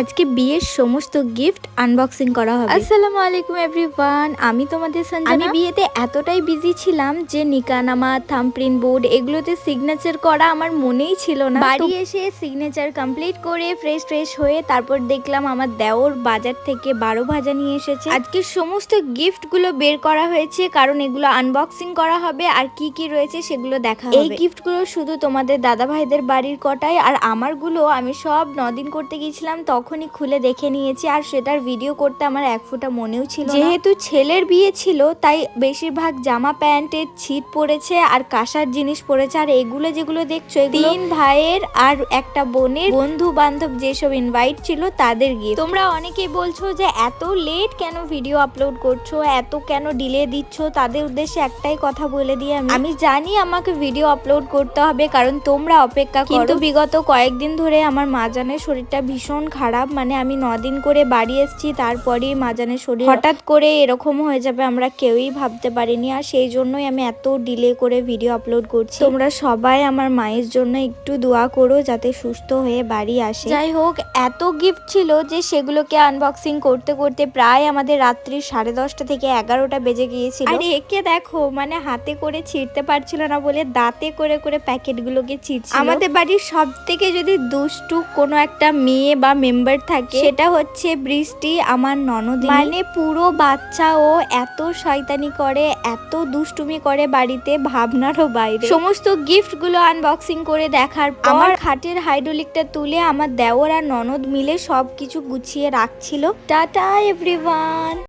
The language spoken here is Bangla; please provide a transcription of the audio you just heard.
আজকে বিয়ের সমস্ত গিফট আনবক্সিং করা হবে। আসসালামু আলাইকুম এভরিওয়ান আমি তোমাদের সঞ্জনা। আমি বিয়েতে এতটাই বিজি ছিলাম যে নিকানামা থাম্পপ্রিন্ট বোর্ড এগুলোতে সিগনেচার করা আমার মনেই ছিল না। বাড়ি এসে সিগনেচার কমপ্লিট করে ফ্রেশ ফ্রেশ হয়ে তারপর দেখলাম আমার দেওর বাজার থেকে বারো ভাজা নিয়ে এসেছে। আজকে সমস্ত গিফটগুলো বের করা হয়েছে কারণ এগুলো আনবক্সিং করা হবে আর কি কি রয়েছে সেগুলো দেখা হবে। এই গিফটগুলো শুধু তোমাদের দাদা ভাইদের বাড়ির কটাই আর আমারগুলো আমি সব নদিন করতে গিয়েছিলাম তখনই খুলে দেখে নিয়েছি আর সেটার ভিডিও করতে আমার এক ফোঁটা মনেও ছিল যেহেতু ছেলের বিয়ে ছিল তাই বেশিরভাগ জামা প্যান্টের ছিট পড়েছে আর কাঁসার জিনিস পড়েছে। আর এগুলো যেগুলো দেখছ তিন ভাইয়ের আর একটা বোনের বন্ধু বান্ধব যেসব ইনভাইট ছিল তাদের গিয়ে তোমরা অনেকেই বলছো যে এত লেট কেন ভিডিও আপলোড করছ এত কেন ডিলে দিচ্ছ? তাদের উদ্দেশ্যে একটাই কথা বলে দিয়ে আমি। আমি জানি আমাকে ভিডিও আপলোড করতে হবে কারণ তোমরা অপেক্ষা কিন্তু বিগত কয়েকদিন ধরে আমার মাজানের শরীরটা ভীষণ খারাপ। মানে আমি নদিন করে বাড়ি এসেছি তারপরেই মাজানের শরীর হঠাৎ করে এরকম হয়ে যাবে আমরা কেউই ভাবতে পারিনি। আর সেই জন্যই আমি এত ডিলে করে ভিডিও আপলোড করছি। তোমরা সবাই আমার মায়ের জন্য একটু দোয়া করো যাতে সুস্থ হয়ে বাড়ি আসে। যাই হোক এত গিফট ছিল যে সেগুলোকে আনবক্সিং করতে করতে প্রায় আমাদের রাত্রি সাড়ে দশটা থেকে এগারোটা বেজে গিয়েছিল। আর একে দেখো মানে হাতে করে ছিঁড়তে পারছিল না বলে দাঁতে করে করে প্যাকেটগুলোকে ছিঁড়ছিল। আমাদের বাড়ির সব থেকে যদি দুষ্টু কোনো একটা মেয়ে বা মেম্বার থাকে। সেটা হচ্ছে বৃষ্টি আমার ননদ মানে পুরো বাচ্চা ও এত শয়তানি করে এত দুষ্টুমি করে বাড়িতে ভাবনারও বাইরে। সমস্ত গিফটগুলো আনবক্সিং করে দেখার পর আমার খাটের হাইড্রোলিকটা তুলে আমার দেওর আর ননদ মিলে সবকিছু গুছিয়ে রাখছিল। Tata everyone